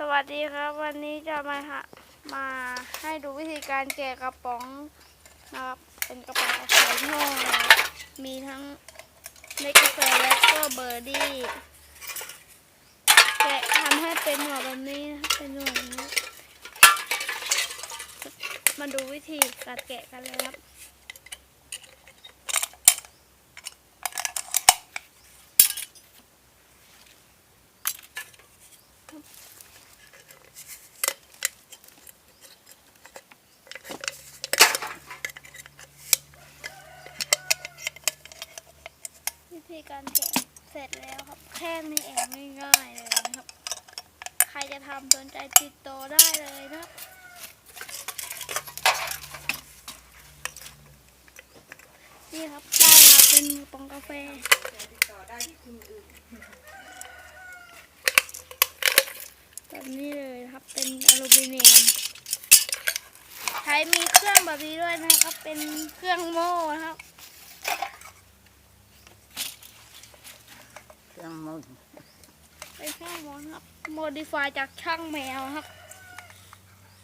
สวัสดีครับ วันนี้จะมาหามาให้ดูวิธีการแกะกระป๋องนะครับเป็นกระป๋องกาแฟโง่มีทั้งเมกาแฟและก็เบอร์ดี้แกะทำให้เป็นหนวแบบนี้นะเป็นหนวแบบนี้ มาดูวิธีการแกะกันเลยครับ ธีการแกะเสร็จแล้วครับ แค่นี้เองง่ายๆเลยนะครับ ใครจะทำสนใจติดต่อได้เลยนะครับนี่ครับได้มาเป็นกระป๋องกาแฟแบบนี้เลยครับเป็นอลูมิเนียมใช้มีเครื่องแบบนี้ด้วยนะครับ เป็นเครื่องโม่นะครับ เครื่องมือเป็นช่างมอนครับ โมดิฟายจากช่างแมวครับ